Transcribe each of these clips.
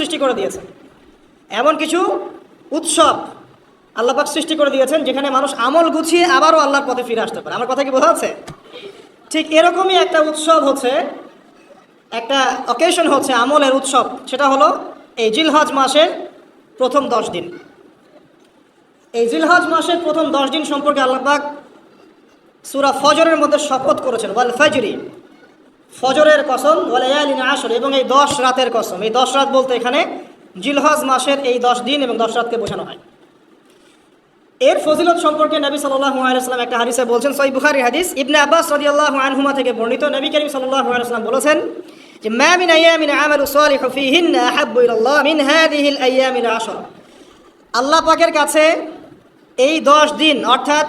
সৃষ্টি করে দিয়েছেন। এমন কিছু উৎসব আল্লাপাক সৃষ্টি করে দিয়েছেন, যেখানে মানুষ আমল গুছিয়ে আবারও আল্লাহর পথে ফিরে আসতে পারে। আমার কথা কি বোঝা যাচ্ছে? ঠিক এরকমই একটা উৎসব হচ্ছে, একটা অকেশন হচ্ছে আমলের উৎসব, সেটা হলো এই জিলহজ মাসের প্রথম দশ দিন। এই জিলহজ মাসের প্রথম দশ দিন সম্পর্কে আল্লাপাক সুরা ফজরের মধ্যে শপথ করেছেন, ওয়াল ফজরি। ফজরের কসম ওয়ালায়ালিন আসর এবং এই দশ রাতের কসম। এই দশ রাত বলতে এখানে জিলহজ মাসের এই দশ দিন এবং দশ রাতকে বোঝানো হয়। এর ফজিলত সম্পর্কে নবী সাল্লাল্লাহু আলাইহি ওয়াসাল্লাম একটা হাদিসে বলছেন, সহিহ বুখারী হাদিস। ইবনে আব্বাস রাদিয়াল্লাহু আনহুমা থেকে বর্ণিত নবী করিম সাল্লাল্লাহু আলাইহি বলেছেন যে, মা মিন আইয়ামিন আমালু সালিহু ফীহিন্না আহাব্বু ইলাল্লাহ মিন হাদিহিল আইয়ামিল আশর আল্লাহ পাকের কাছে এই দশ দিন, অর্থাৎ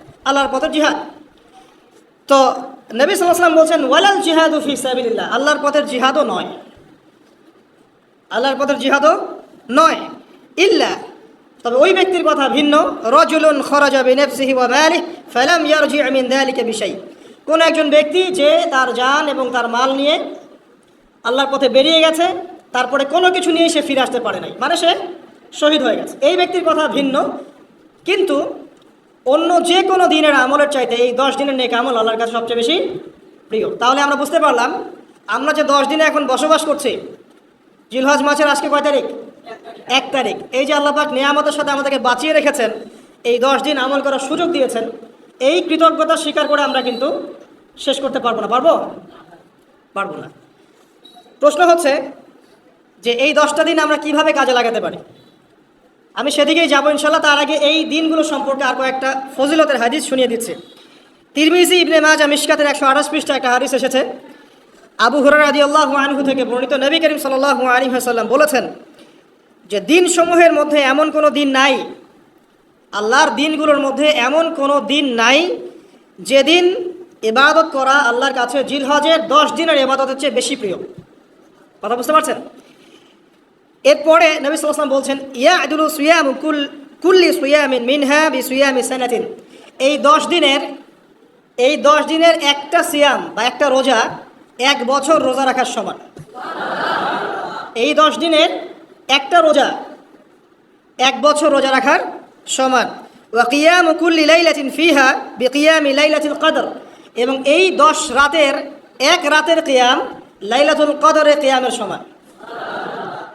আল্লাহর পথের জিহাদ। তো নবী সাল্লাম বলছেন, ওয়ালাল জিহাদু ফি সাবিলিল্লাহ। আল্লাহর পথের জিহাদও নয়। আল্লাহর পথের জিহাদও নয়। ইল্লা, তবে ওই ব্যক্তির কথা ভিন্ন। রজুলুন খরাজা কোন একজন ব্যক্তি যে তার জান এবং তার মাল নিয়ে আল্লাহর পথে বেরিয়ে গেছে, তারপরে কোনো কিছু নিয়ে সে ফিরে আসতে পারে নাই। মানে সে শহীদ হয়ে গেছে। এই ব্যক্তির কথা ভিন্ন। কিন্তু অন্য যে কোনো দিনের আমলের চাইতে এই দশ দিনের নেক আমল আল্লাহর কাছে সবচেয়ে বেশি প্রিয়। তাহলে আমরা বুঝতে পারলাম, আমরা যে দশ দিনে এখন বসবাস করছি, জিলহজ মাসের আজকে কয় তারিখ? এক তারিখ। এই যে আল্লাপাক নিয়ামতের সাথে আমাদেরকে বাঁচিয়ে রেখেছেন, এই দশ দিন আমল করার সুযোগ দিয়েছেন, এই কৃতজ্ঞতা স্বীকার করে আমরা কিন্তু শেষ করতে পারব না। পারব? পারব না। প্রশ্ন হচ্ছে যে এই দশটা দিন আমরা কীভাবে কাজে লাগাতে পারি? আমি সেদিকেই যাব ইনশাল্লাহ, তার আগে এই দিনগুলো সম্পর্কে আর কয়েকটা ফজিলতের হাদিস শুনিয়ে দিচ্ছে। তিরমিজি ইবনে মাজা মিশকাতের একশো আঠাশ পৃষ্ঠা একটা হাদিস এসেছে। আবু হুরার আদি আল্লাহ আনহু থেকে বর্ণিত নবী করিম সাল্লাহ আলী হাসাল্লাম বলেছেন যে, দিনসমূহের মধ্যে এমন কোনো দিন নাই, আল্লাহর দিনগুলোর মধ্যে এমন কোনো দিন নাই যেদিন ইবাদত করা আল্লাহর কাছে জিলহজের দশ দিনের এবাদতের চেয়ে বেশি প্রিয়। কথা বুঝতে পারছেন? এরপরে নবী সাল্লাম বলছেন ইয়া আদুল সুয়াম কুল, কুল্লি সুয়ামিন মিনহা বি সুয়ামি সানাতিন। এই দশ দিনের, এই দশ দিনের একটা সিয়াম বা একটা রোজা এক বছর রোজা রাখার সমান। এই দশ দিনের একটা রোজা এক বছর রোজা রাখার সমান। ওয়াকিয়াম কুল্লি লাইলাতিন ফিহা বিকিয়াম লাইলাতুল কদর। এবং এই দশ রাতের এক রাতের কিয়াম লাইলাতুল কদরের কিয়ামের সমান।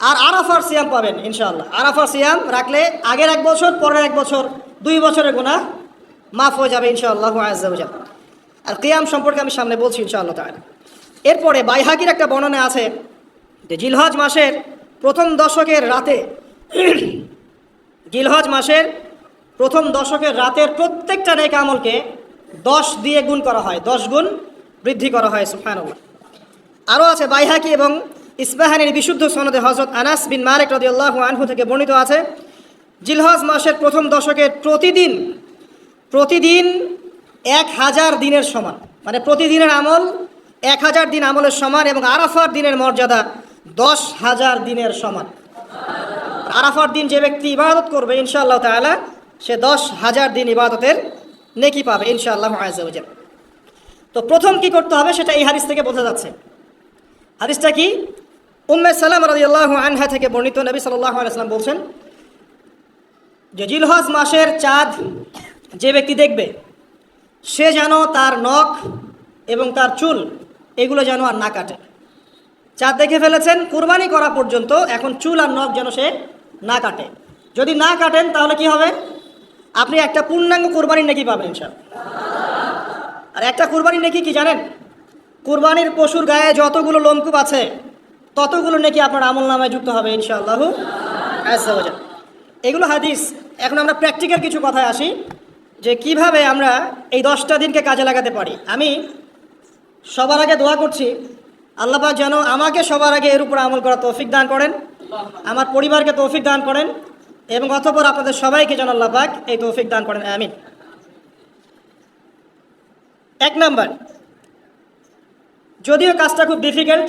আর আরাফার সিয়াম পাবেন ইনশাল্লাহ আরাফার সিয়াম রাখলে আগের এক বছর, পরের এক বছর, দুই বছরের গুণা মাফ হয়ে যাবে, ইনশাআল্লাহ আজাল আর কিয়াম সম্পর্কে আমি সামনে বলছি, ইনশাআল্লাহ তাহলে এরপরে বাইহাকির একটা বর্ণনা আছে যে জিলহজ মাসের প্রথম দশকের রাতে, জিলহজ মাসের প্রথম দশকের রাতের প্রত্যেকটা নেক আমলকে দশ দিয়ে গুণ করা হয়, দশ গুণ বৃদ্ধি করা হয় সুফানুল্লাহ আরও আছে বাইহাকি এবং ইসবাহানির বিশুদ্ধ সনদে হজরত আনাস বিন মালিক রদিয়াল্লাহ আনহু থেকে বর্ণিত আছে, জিলহজ মাসের প্রথম দশকের প্রতিদিন প্রতিদিন এক হাজার দিনের সমান। মানে প্রতিদিনের আমল এক হাজার দিন আমলের সমান এবং আরাফার দিনের মর্যাদা দশ হাজার দিনের সমান। আরাফার দিন যে ব্যক্তি ইবাদত করবে, ইনশাআল্লাহ তাআলা, সে দশ হাজার দিন ইবাদতের নেকি পাবে, ইনশাআল্লাহ তো প্রথম কি করতে হবে সেটা এই হাদিস থেকে বোঝা যাচ্ছে। হাদিসটা কি? উম্মে সালাম রাদিয়াল্লাহ আনহা থেকে বর্ণিত নবী সাল্লাল্লাহু আলাইহি বলছেন যে জিলহজ মাসের চাঁদ যে ব্যক্তি দেখবে, সে যেন তার নখ এবং তার চুল এগুলো যেন আর না কাটে। চাঁদ দেখে ফেলেছেন, কুরবানি করা পর্যন্ত এখন চুল আর নখ যেন সে না কাটে। যদি না কাটেন, তাহলে কি হবে? আপনি একটা পূর্ণাঙ্গ কোরবানির নাকি পাবেন ইনশাল্লাহ আর একটা কোরবানির নাকি কি জানেন? কোরবানির পশুর গায়ে যতগুলো লোমকূপ আছে ততগুলো নাকি আপনার আমল নামায় যুক্ত হবে ইনশাআল্লাহ আজাল এগুলো হাদিস। এখন আমরা প্র্যাকটিক্যাল কিছু কথায় আসি যে কীভাবে আমরা এই দশটা দিনকে কাজে লাগাতে পারি। আমি সবার আগে দোয়া করছি আল্লাপাক যেন আমাকে সবার আগে এর উপর আমল করা তৌফিক দান করেন, আমার পরিবারকে তৌফিক দান করেন এবং অতপর আপনাদের সবাইকে যেন আল্লাপাক এই তৌফিক দান করেন। আমিন। এক নাম্বার, যদিও কাজটা খুব ডিফিকাল্ট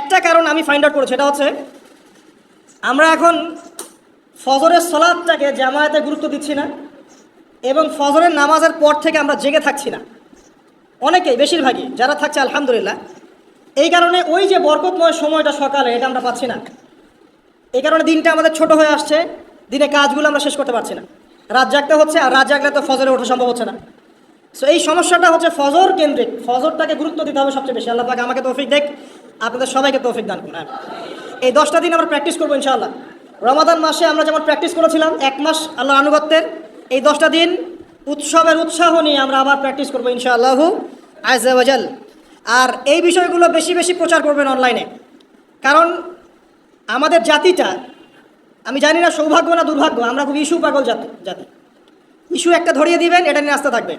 একটা কারণ আমি ফাইন্ড আউট করেছি, সেটা হচ্ছে আমরা এখন ফজরের সলাদটাকে জামায়াতে গুরুত্ব দিচ্ছি না এবং ফজরের নামাজের পর থেকে আমরা জেগে থাকছি না। অনেকেই, বেশিরভাগই, যারা থাকছে, আলহামদুলিল্লাহ, এই কারণে ওই যে বরকতময় সময়টা সকালে, এটা আমরা পাচ্ছি না। এই কারণে দিনটা আমাদের ছোট হয়ে আসছে দিনে কাজগুলো আমরা শেষ করতে পারছি না। রাত জাগতে হচ্ছে, আর রাত জাগলে তো ফজরে ওঠা সম্ভব হচ্ছে না। সো এই সমস্যাটা হচ্ছে ফজর কেন্দ্রিক। ফজরটাকে গুরুত্ব দিতে হবে সবচেয়ে বেশি। আল্লাহ পাক আমাকে তৌফিক দেখ, আপনাদের সবাইকে তৌফিক দান করুন। এই দশটা দিন আমরা প্র্যাকটিস করব ইনশাআল্লাহ। রমাদান মাসে আমরা যেমন প্র্যাকটিস করেছিলাম, এক মাস আল্লাহ আনুগত্যের, এই দশটা দিন উৎসবের উৎসাহ নিয়ে আমরা আবার প্র্যাকটিস করব ইনশাআল্লাহ আজাল আর এই বিষয়গুলো বেশি বেশি প্রচার করবেন অনলাইনে কারণ আমাদের জাতিটা, আমি জানি না সৌভাগ্য না দুর্ভাগ্য, আমরা খুব ইস্যু পাগল জাতি জাতি। ইস্যু একটা ধরিয়ে দিবেন, এটা নিয়ে আসতে থাকবেন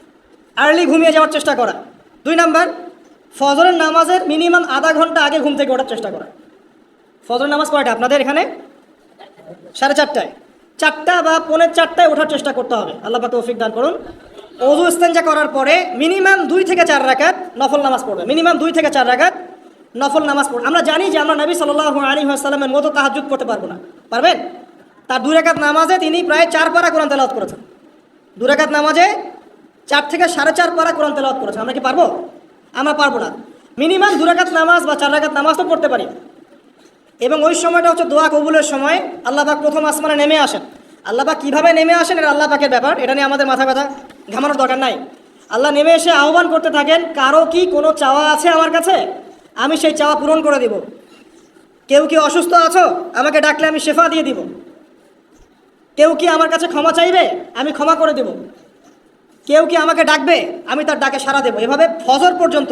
আর্লি ঘুমিয়ে যাওয়ার চেষ্টা করা। দুই নাম্বার, ফজরের নামাজের মিনিমাম আধা ঘণ্টা আগে ঘুম থেকে ওঠার চেষ্টা করা। ফজরের নামাজ কয়টা? আপনাদের এখানে? সাড়ে চারটায়। চারটা বা পৌনের চারটায় ওঠার চেষ্টা করতে হবে। আল্লাহ পাক তৌফিক দান করুন। অজু ইস্তেঞ্জা করার পরে মিনিমাম দুই থেকে চার রাকাত নফল নামাজ পড়বে। মিনিমাম দুই থেকে চার রাকাত নফল নামাজ পড়বে। আমরা জানি যে আমরা নবী সাল্লাহ আলী আসসালামের মতো তাহাজুদ করতে পারব না। পারবেন? তার দুই রাকাত নামাজে তিনি প্রায় চার পারা কোরআন তেলাওয়াত করেছেন। দু রাকাত নামাজে চার থেকে সাড়ে চার পারা কোরআন তেলাওয়াত করেছেন আমরা কি পারব? আমরা পারব না। মিনিমাম দু রাকাত নামাজ বা চার রাকাত নামাজ তো পড়তে পারি। এবং ওই সময়টা হচ্ছে দোয়া কবুলের সময় আল্লাহ পাক প্রথম আসমানে নেমে আসেন। আল্লাহ পাক কীভাবে নেমে আসেন এটা আল্লাহ পাকের ব্যাপার, এটা নিয়ে আমাদের মাথা ব্যথা, ঘামানোর দরকার নাই। আল্লাহ নেমে এসে আহ্বান করতে থাকেন, কারও কি কোনো চাওয়া আছে আমার কাছে? আমি সেই চাওয়া পূরণ করে দিব। কেউ কি অসুস্থ আছো? আমাকে ডাকলে আমি শেফা দিয়ে দিব। কেউ কি আমার কাছে ক্ষমা চাইবে? আমি ক্ষমা করে দেব। কেউ কি আমাকে ডাকবে? আমি তার ডাকে সাড়া দেবো। এভাবে ফজর পর্যন্ত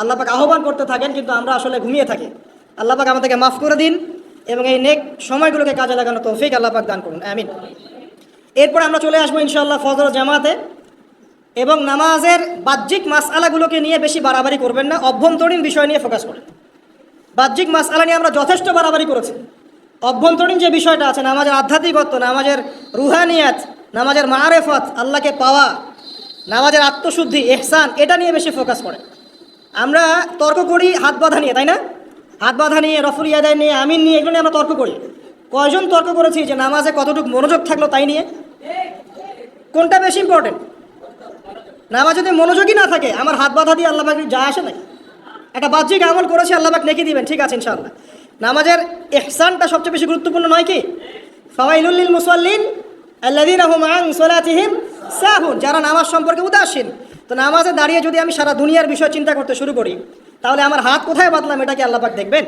আল্লাহ পাক আহ্বান করতে থাকেন, কিন্তু আমরা আসলে ঘুমিয়ে থাকি। আল্লাহ পাক আমাদেরকে মাফ করে দিন এবং এই নেক সময়গুলোকে কাজে লাগানো তৌফিক আল্লাহ পাক দান করুন। আমিন। এরপর আমরা চলে আসব ইনশাআল্লাহ ফজর জামাতে এবং নামাজের বাহ্যিক মাসআলাগুলোকে নিয়ে বেশি বাড়াবাড়ি করবেন না, অভ্যন্তরীণ বিষয় নিয়ে ফোকাস করেন। বাহ্যিক মাসআলা নিয়ে আমরা যথেষ্ট বাড়াবাড়ি করেছি। অভ্যন্তরীণ যে বিষয়টা আছে, নামাজের আধ্যাত্মিকত্ব, নামাজের রুহানিয়াত, নামাজের মারেফত আল্লাহকে পাওয়া নামাজের আত্মশুদ্ধি এহসান এটা নিয়ে বেশি ফোকাস করে। আমরা তর্ক করি হাত বাঁধা নিয়ে, তাই না? হাত বাঁধা নিয়ে, রফুল ইয়াদায় নিয়ে, আমিন নিয়ে, এগুলো নিয়ে আমরা তর্ক করি। কয়জন তর্ক করেছি যে নামাজে কতটুকু মনোযোগ থাকল তাই নিয়ে? কোনটা বেশি ইম্পর্টেন্ট নামাজ যদি মনোযোগই না থাকে, আমার হাত বাঁধা দিয়ে আল্লাহ পাক যা আসে নাকি একটা বাহ্যিক আমল করেছি, আল্লাহ পাক দিবেন, ঠিক আছে, ইনশাআল্লাহ। নামাজের এহসানটা সবচেয়ে বেশি গুরুত্বপূর্ণ নয় কি? ফাওয়াইলুল লিল মুসাল্লিন আল্লাযীনা হুম আন সালাতিহিম সাহুন, যারা নামাজ সম্পর্কে উদাসীন। তো নামাজে দাঁড়িয়ে যদি আমি সারা দুনিয়ার বিষয় চিন্তা করতে শুরু করি, তাহলে আমার হাত কোথায় বাঁধলাম এটা কি আল্লাপাক দেখবেন?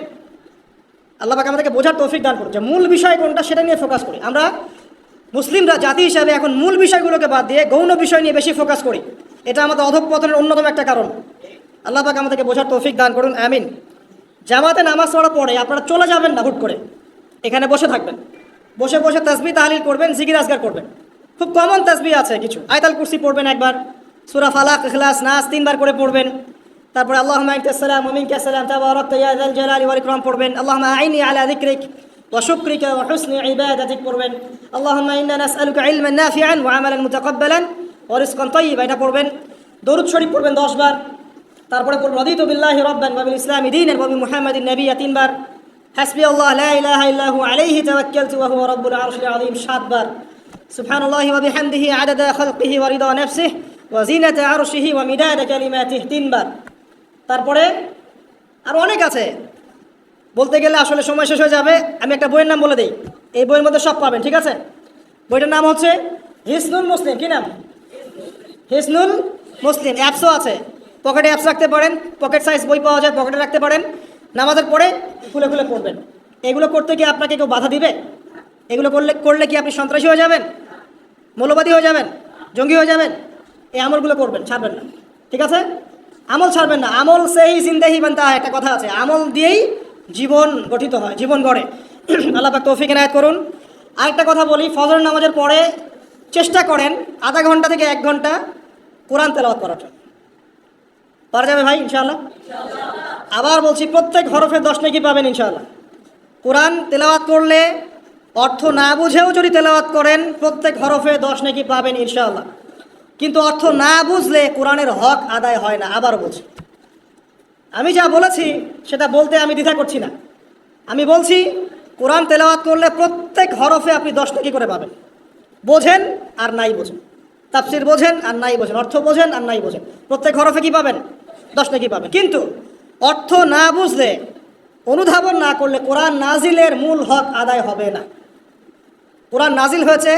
আল্লাপাক আমাদেরকে বোঝার তৌফিক দান করুন যে মূল বিষয় কোনটা সেটা নিয়ে ফোকাস করি। আমরা মুসলিমরা, জাতি হিসাবে এখন মূল বিষয়গুলোকে বাদ দিয়ে গৌণ বিষয় নিয়ে বেশি ফোকাস করি। এটা আমাদের অধঃপতনের অন্যতম একটা কারণ। আল্লাহ পাক আমাদেরকে বোঝার তৌফিক দান করুন। আমিন। জামাতে নামাজ পড়া পরে আপনারা চলে যাবেন না হুট করে। এখানে বসে থাকবেন। বসে বসে তাসবি তাহলিল করবেন, জিকির আজগার করবেন। খুব কমন তাসবি আছে কিছু। আয়তাল কুরসি পড়বেন একবার। সুরা ফালাক, ইখলাস, নাস তিনবার করে পড়বেন। তারপরে আল্লাহ সালাম ওমিনকা সালাম তাবারাক ইয়া যাল জালালি ওয়াল ইকরাম পড়বেন। আল্লাহুম্মা আইনি আলা যিকরিক ওয়া শুকরিকা ওয়া হুসনি ইবাদাতিক পড়বেন। আল্লাহুম্মা ইন্না নাসআলুকা ইলমান নাফিআন ওয়া আমালান মুতাকাব্বালান ওয়া রিজকান তাইয়্যিবা এটা পড়বেন। দরুদ শরীফ পড়বেন 10 বার। তারপরে পড়বেন, রাদিতু বিল্লাহি রাব্বান ওয়া বিল ইসলামি দীনান ওয়া বি মুহাম্মাদিন নাবিয়্যা তিনবার। হাসবি আল্লাহ লা ইলাহা ইল্লা হু আলাইহি তাওয়াক্কালতু ওয়া হুয়া রাব্বুল আরশিল আযীম সাতবার সুবহানাল্লাহি আদাদা খালকিহি ওয়া রিদা নাফসিহি ওয়া জিনাতা আরশিহি ওয়া মিদাদা কালিমাতিহি তিনবার। তারপরে আর অনেক আছে। বলতে গেলে আসলে সময় শেষ হয়ে যাবে। আমি একটা বইয়ের নাম বলে দিই। এই বইয়ের মধ্যে সব পাবেন, ঠিক আছে? বইটার নাম হচ্ছে হিসনুল মুসলিম। কি নাম? হিসনুল মুসলিম। অ্যাপসও আছে। পকেটে অ্যাপস রাখতে পারেন। পকেট সাইজ বই পাওয়া যায়, পকেটে রাখতে পারেন। নামাজের পরে খুলে খুলে পড়বেন। এগুলো করতে কি আপনাকে কেউ বাধা দিবে? এগুলো করলে করলে কি আপনি সন্ত্রাসী হয়ে যাবেন? মৌলবাদী হয়ে যাবেন, জঙ্গি হয়ে যাবেন, এই আমলগুলো করবেন, ছাড়বেন না। ঠিক আছে? আমল ছাড়বেন না। আমল সেই জিন্দাহি বান্তা একটা কথা আছে, আমল দিয়েই জীবন গঠিত হয়, জীবন গড়ে। আল্লাহ পাক তৌফিক এনায়ত করুন। আরেকটা কথা বলি ফজর নামাজের পরে চেষ্টা করেন আধা ঘণ্টা থেকে এক ঘণ্টা কোরআন তেলাওয়াত করাটা পারা যাবে ভাই, ইনশাআল্লাহ? আবার বলছি, প্রত্যেক হরফে দশ নাকি পাবেন, ইনশাআল্লাহ। কোরআন তেলাওয়াত করলে অর্থ না বুঝেও যদি তেলাওয়াত করেন, প্রত্যেক হরফে দশ নাকি পাবেন ইনশাআল্লাহ। কিন্তু অর্থ না বুঝলে কোরআনের হক আদায় হয় না, আবার বলছি আমি যা বলেছি, সেটা বলতে আমি দ্বিধা করছি না। আমি বলছি, কোরআন তেলাওয়াত করলে প্রত্যেক হরফে আপনি দশ নাকি করে পাবেন। বোঝেন আর নাই বোঝেন। তাফসির বোঝেন আর নাই বোঝেন। অর্থ বোঝেন আর নাই বোঝেন। প্রত্যেক হরফে কি পাবেন? দশ নাকি পাবেন। কিন্তু অর্থ না বুঝলে, অনুধাবন না করলে কোরআন নাজিলের মূল হক আদায় হবে না। কোরআন নাজিল হয়েছে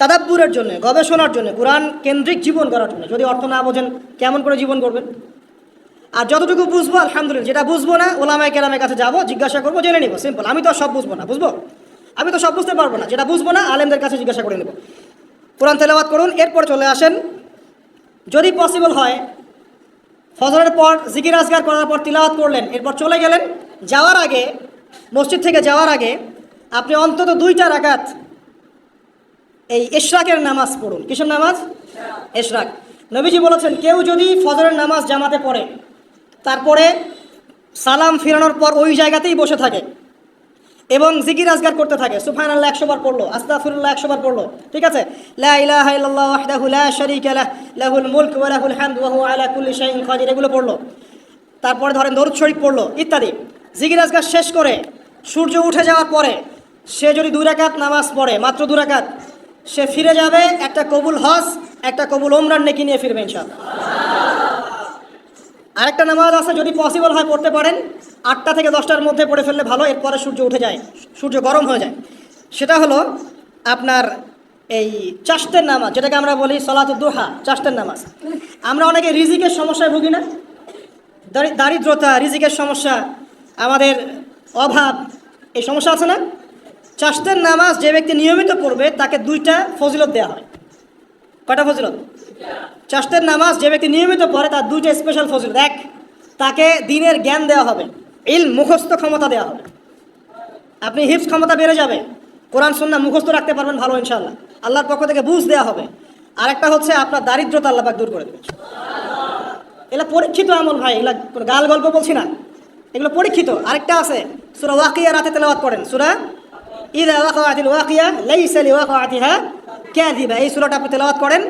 তাদাব্বুরের জন্য, গবেষণার জন্য, কোরআন কেন্দ্রিক জীবন করার জন্য। যদি অর্থ না বোঝেন, কেমন করে জীবন করবেন আর যতটুকু বুঝব, আলহামদুলিল্লাহ, যেটা বুঝব না, ওলামায় কেরামের কাছে যাব, জিজ্ঞাসা করব, জেনে নিবো সিম্পল আমি তো সব বুঝব না, বুঝব? আমি তো সব বুঝতে পারব না, যেটা বুঝব না, আলেমদের কাছে জিজ্ঞাসা করে নেব। কোরআন তেলাওয়াত করুন, এরপর চলে আসেন। যদি পসিবল হয়, ফজরের পর জিকির আজগার করার পর তিলাওয়াত করলেন, এরপর চলে গেলেন। যাওয়ার আগে, মসজিদ থেকে যাওয়ার আগে, আপনি অন্তত দুইটা রাকাত এই ইশরাকের নামাজ পড়ুন। কিসের নামাজ? ইশরাক নবীজি বলেছেন, কেউ যদি ফজরের নামাজ জামাতে পড়ে, তারপরে সালাম ফিরানোর পর ওই জায়গাতেই বসে থাকে এবং জিকির আজগার করতে থাকে। সুফান আল্লাহ একশো বার পড়ল আস্তাফিরুল্লাহ একশো বার পড়ল। ঠিক আছে? এগুলো পড়ল। তারপরে ধরেন দরুদ শরীফ পড়ল, ইত্যাদি। জিকির আজগার শেষ করে সূর্য উঠে যাওয়ার পরে সে যদি দুই রাকাত নামাজ পড়ে, মাত্র দু রাকাত সে ফিরে যাবে, একটা কবুল হজ, একটা কবুল ওমরান নেকি নিয়ে ফিরবে ইনশাআল্লাহ। আরেকটা নামাজ আছে, যদি পসিবল হয় পড়তে পারেন। আটটা থেকে দশটার মধ্যে পড়ে ফেললে ভালো, এরপরে সূর্য উঠে যায়, সূর্য গরম হয়ে যায়। সেটা হলো আপনার এই চাষতের নামাজ, যেটাকে আমরা বলি সলাতুদ্দোহা চাষতের নামাজ। আমরা অনেকে রিজিকের সমস্যায় ভুগি না। দারি- দারিদ্রতা, রিজিকের সমস্যা, আমাদের অভাব, এই সমস্যা আছে না? চাষতের নামাজ যে ব্যক্তি নিয়মিত পড়বে, তাকে দুইটা ফজিলত দেওয়া হয়। কয়টা ফজিলত? চাষতের নামাজ যে ব্যক্তি নিয়মিত পড়ে, তার দুইটা স্পেশাল ফজিলত। এক, তাকে দিনের জ্ঞান দেওয়া হবে। ইল মুখস্থ ক্ষমতা দেওয়া হবে। আপনি হিপস ক্ষমতা বেড়ে যাবে। কোরআন সুন্না মুখস্থ রাখতে পারবেন ভালো ইনশাল্লাহ আল্লাহর পক্ষ থেকে বুঝ দেওয়া হবে। আরেকটা হচ্ছে আপনার দারিদ্রতা আল্লাহ দূর করে দেবে এগুলো পরীক্ষিত আমল ভাই, এগুলা গাল গল্প বলছি না। এগুলো পরীক্ষিত। আরেকটা আছে, সুরা ওয়াকিয়া রাতে তেলাওয়াত করেন। সুরা ইদা ওয়াকাতিল ওয়াকিয়া লাইসা লিওয়াকাতিহা কাযিবা। এই সূরাটা আপনি তেলাওয়াত করেন,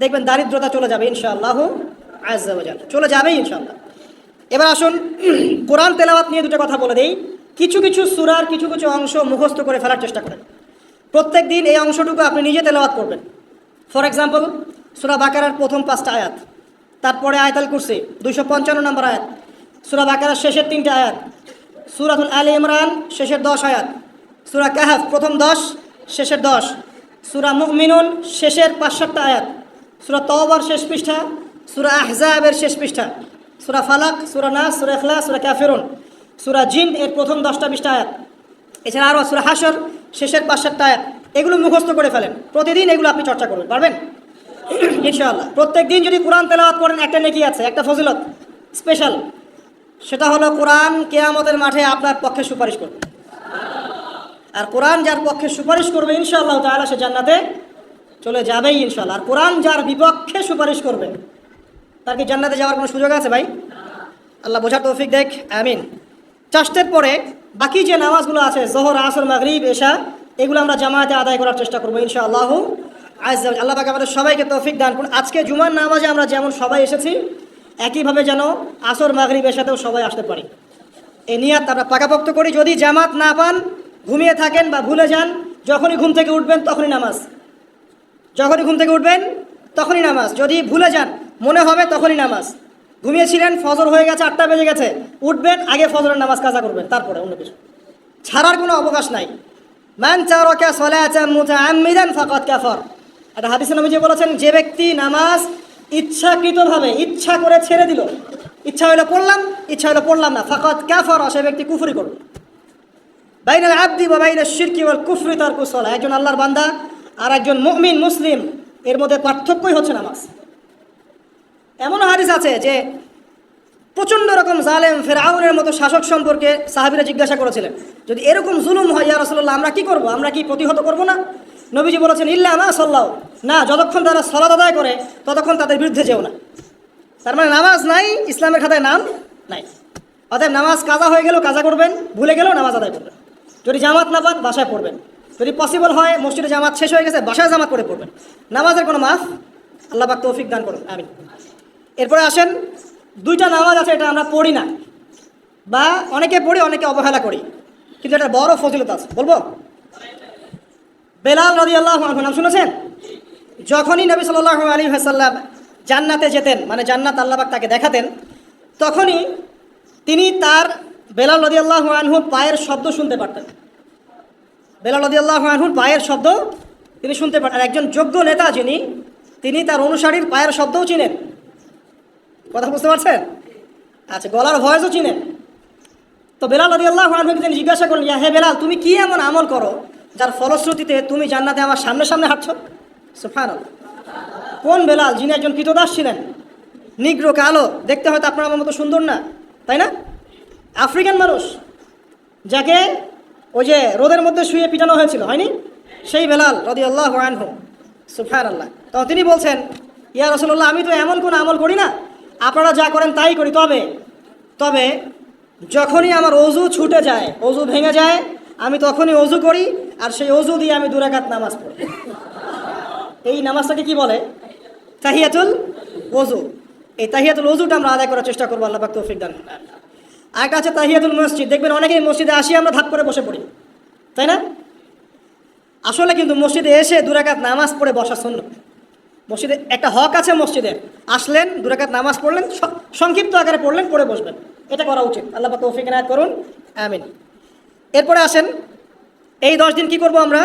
দেখবেন দারিদ্রতা চলে যাবে ইনশাআল্লাহ ওয়া চলে যাবেই ইনশাআল্লাহ। এবার আসুন, কোরআন তেলাওয়াত নিয়ে দুটো কথা বলে দেই। কিছু কিছু সূরার কিছু কিছু অংশ মুখস্থ করে ফেলার চেষ্টা করেন। প্রত্যেক দিন এই অংশটুকু আপনি নিজে তেলাওয়াত করবেন। ফর এক্সাম্পল, সুরা বাকারার প্রথম পাঁচটা আয়াত, তারপরে আয়াতাল কুরসি, দুইশো পঞ্চান্ন নম্বর আয়াত, সুরা বাকারার শেষের তিনটা আয়াত, সুরাতুল আলী ইমরান শেষের দশ আয়াত সুরা কাহাফ প্রথম দশ, শেষের দশ। সুরা মুমিনুন, শেষের পাঁচ সাতটা আয়াত। সুরা তওবার শেষ পৃষ্ঠা, সুরা আহজাবের শেষ পৃষ্ঠা। সুরা ফালাক, সুরা নাস, সুরা এখলা সুরা ক্যাফেরুন সুরা জিন এর প্রথম দশটা বিশটা আয়াত। এছাড়া আরও সুরা হাসর শেষের পাঁচ সাতটা আয়াত। এগুলো মুখস্থ করে ফেলেন। প্রতিদিন এগুলো আপনি চর্চা করবেন, পারবেন? ইনশাআল্লাহ। প্রত্যেক দিন যদি কোরআন তেলাওয়াত করেন, একটা নেকি আছে, একটা ফজিলত, স্পেশাল। সেটা হলো কোরআন কেয়ামতের মাঠে আপনার পক্ষে সুপারিশ করবে। আর কোরআন যার পক্ষে সুপারিশ করবে, ইনশাআল্লাহ তাহলে সে জান্নাতে চলে যাবেই ইনশাআল্লাহ। আর কোরআন যার বিপক্ষে সুপারিশ করবে, তার কি জান্নাতে যাওয়ার কোনো সুযোগ আছে ভাই? আল্লাহ বোঝার তৌফিক দেখ, আমিন। চাষতের পরে বাকি যে নামাজগুলো আছে, জোহর, আসর, মাগরিব, এশা, এগুলো আমরা জামায়াতে আদায় করার চেষ্টা করব ইনশাআল্লাহ আজ আল্লাহ পাক আমাদের সবাইকে তৌফিক দান করুন। আজকে জুমার নামাজে আমরা যেমন সবাই এসেছি, একইভাবে যেন আসর, মাগরিব, এশাতেও সবাই আসতে পারি। এই নিয়াত আমরা পাকাপোক্ত করি। যদি জামাত না পান ঘুমিয়ে থাকেন বা ভুলে যান, যখনই ঘুম থেকে উঠবেন তখনই নামাজ। যখনই ঘুম থেকে উঠবেন তখনই নামাজ। যদি ভুলে যান, মনে হবে তখনই নামাজ। ঘুমিয়েছিলেন, ফজর হয়ে গেছে, আটটা বেজে গেছে, উঠবেন, আগে ফজরের নামাজ কাজা করবেন, তারপরে অন্য কিছু। ছাড়ার কোনো অবকাশ নাই। মান চারকা সলাচা মুতাআম্মিদান ফাকাত কাফার। একটা হাদিসে নবীজি বলেছেন, যে ব্যক্তি নামাজ ইচ্ছাকৃতভাবে, ইচ্ছা করে ছেড়ে দিল, ইচ্ছা হলো পড়লাম, ইচ্ছা হলো পড়লাম না ফাকাত কাফার, সে ব্যক্তি কুফরি করবে। বাইনাল আব্দি বা বাইনাল শিরকি ওয়াল কুফরি তার কুসলা একজন আল্লাহর বান্দা আর একজন মুমিন মুসলিম, এর মধ্যে পার্থক্যই হচ্ছে নামাজ। এমন হাদিস আছে যে প্রচণ্ড রকম জালেম ফেরাউনের মতো শাসক সম্পর্কে সাহাবিরা জিজ্ঞাসা করেছিলেন, যদি এরকম জুলুম হয়, ইয়া রসল্লাহ আমরা কি করব? আমরা কি প্রতিহত করব না? নবীজি বলেছেন, ইল্লা মা সাল্লাহ না, যতক্ষণ তারা সলাদ আদায় করে, ততক্ষণ তাদের বিরুদ্ধে যেও না। তার মানে নামাজ নাই, ইসলামের খাতায় নাম নাই। অতএব নামাজ কাজা হয়ে গেলেও কাজা করবেন, ভুলে গেলেও নামাজ আদায় করবেন। যদি জামাত না পান, বাসায় পড়বেন। যদি পসিবল হয়, মসজিদে জামাত শেষ হয়ে গেছে, বাসায় জামাত করে পড়বেন। নামাজের কোনো মাফ? আল্লাহ পাক তৌফিক দান করুন আমি এরপরে আসেন, দুইটা নামাজ আছে, এটা আমরা পড়ি না। বা অনেকে পড়ি, অনেকে অবহেলা করি। কিন্তু এটা বড় ফজিলত আছে, বলব? বেলাল রদি আল্লাহ নাম শুনেছেন? যখনই নবী সাল্লাহ আলী হাসাল্লাম জান্নাতে যেতেন মানে জান্নাত আল্লাহবাক তাকে দেখাতেন, তখনই তিনি তার বেলাল রদি আল্লাহ আনহুর পায়ের শব্দ শুনতে পারতেন। বেলাল রদি আল্লাহ আনহুর পায়ের শব্দ তিনি শুনতে পারতেন একজন যোগ্য নেতা যিনি, তিনি তার অনুসারীর পায়ের শব্দও চিনেন। কথা বুঝতে পারছেন? আচ্ছা গলার ভয়েসও চিনেন। তো বেলাল রদি আল্লাহ আনহুকে তিনি জিজ্ঞাসা করলেন, ইয়া হে বেলাল, তুমি কি এমন আমল করো যার ফলশ্রুতিতে তুমি জান্নাতে আমার সামনে সামনে হাঁটছ? সুফান কোন বেলাল, যিনি একজন কৃতদাস ছিলেন? নিগ্র কালো, দেখতে হয়তো আপনার আমার মতো সুন্দর না, তাই না? আফ্রিকান মানুষ, যাকে ওই যে রোদের মধ্যে শুয়ে পিটানো হয়েছিল, হয়নি? সেই বেলাল রদি আল্লাহ আনহু সুফান আল্লাহ তখন তিনি বলছেন, ইয়া রসল্লাহ আমি তো এমন কোনো আমল করি না। আপনারা যা করেন তাই করি। তবে তবে যখনই আমার অজু ছুটে যায়, অজু ভেঙে যায়, আমি তখনই অজু করি, আর সেই অজু দিয়ে আমি দুরাকাত নামাজ পড়ি। এই নামাজটাকে কি বলে? তাহিয়াতুল অজু। এই তাহিয়াতুল অজুটা আমরা আদায় করার চেষ্টা করব, আল্লাহ পাক তৌফিক দান আরেকটা আছে তাহিয়াতুল মসজিদ। দেখবেন অনেকেই মসজিদে আসি আমরা ধাপ করে বসে পড়ি। তাই না? আসলে কিন্তু মসজিদে এসে দুরাকাত নামাজ পড়ে বসা শূন্য মসজিদে একটা হক আছে মসজিদের আসলেন, দুরাকাত নামাজ পড়লেন সংক্ষিপ্ত আকারে পড়লেন, পড়ে বসবেন। এটা করা উচিত। আল্লাহ তৌফিক এনায়ত করুন। আমিন। এরপরে আসেন, এই দশ দিন কি করব আমরা?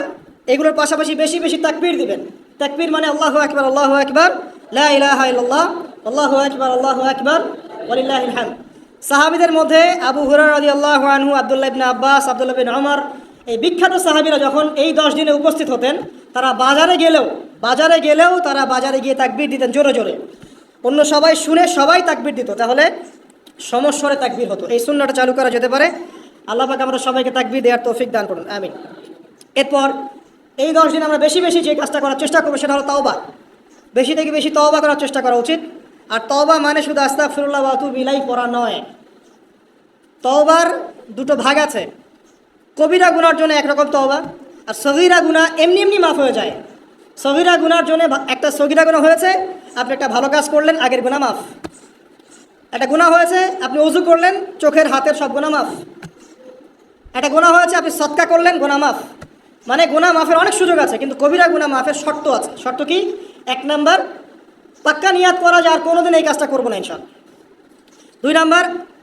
এগুলোর পাশাপাশি বেশি বেশি তাকবীর দিবেন। তাকবীর মানে আল্লাহ আকবার আল্লাহ আকবার, লা ইলাহা ইল্লাল্লাহ, আল্লাহু আকবার আল্লাহু আকবার, ওয়ালিল্লাহিল হামদ। সাহাবীদের মধ্যে আবু হুরায়রা রাদিয়াল্লাহু আনহু, আব্দুল্লাহ ইবনে আব্বাস, আব্দুল্লাহ বিন ওমর এই বিখ্যাত সাহাবীরা যখন এই দশ দিনে উপস্থিত হতেন, তারা বাজারে গেলেও বাজারে গেলেও তারা বাজারে গিয়ে তাকবীর দিতেন জোরে জোরে। অন্য সবাই শুনে সবাই তাকবীর দিত, তাহলে সমস্বরে তাকবির হতো। এই শূন্যটা চালু করা যেতে পারে। আল্লাহ আমরা সবাইকে তাকবির দেওয়ার তৌফিক দান করুন, আমিন। এরপর এই দশ দিন আমরা বেশি বেশি যে কাজটা করার চেষ্টা করব সেটা হলো তওবা। বেশি থেকে বেশি তওবা করার চেষ্টা করা উচিত। আর তওবা মানে শুধু আস্তা ফিরুল্লাহ বাতু বিলাই পড়া নয়। তওবার দুটো ভাগ আছে। কবিরা গুনার জন্য একরকম তওবা, আর সগিরা গুণা এমনি এমনি মাফ হয়ে যায়। সগিরা গুনার জন্য একটা সগিরা গুণা হয়েছে, আপনি একটা ভালো কাজ করলেন, আগের গুণা মাফ। একটা গুণা হয়েছে, আপনি অজু করলেন, চোখের হাতের সব গুণা মাফ। একটা গোনা হয়েছে, আপনি সৎকা করলেন, গোনা মাফ। মানে গোনা মাফের অনেক সুযোগ আছে, কিন্তু কবিরা গুনা মাফের শর্ত আছে। শর্ত কি? এক নাম্বার, পাক্কা নিয়াত করা যায় আর কোনোদিন এই কাজটা করব না ইনশাল দুই নাম্বার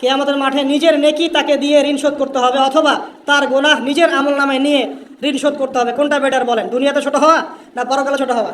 কে আমাদের মাঠে নিজের নেকি তাকে দিয়ে ঋণ শোধ করতে হবে, অথবা তার গোনাহ নিজের আমল নামে নিয়ে ঋণ শোধ করতে হবে। কোনটা বেটার বলেন? দুনিয়াতে ছোট হওয়া না পরকালে ছোট হওয়া?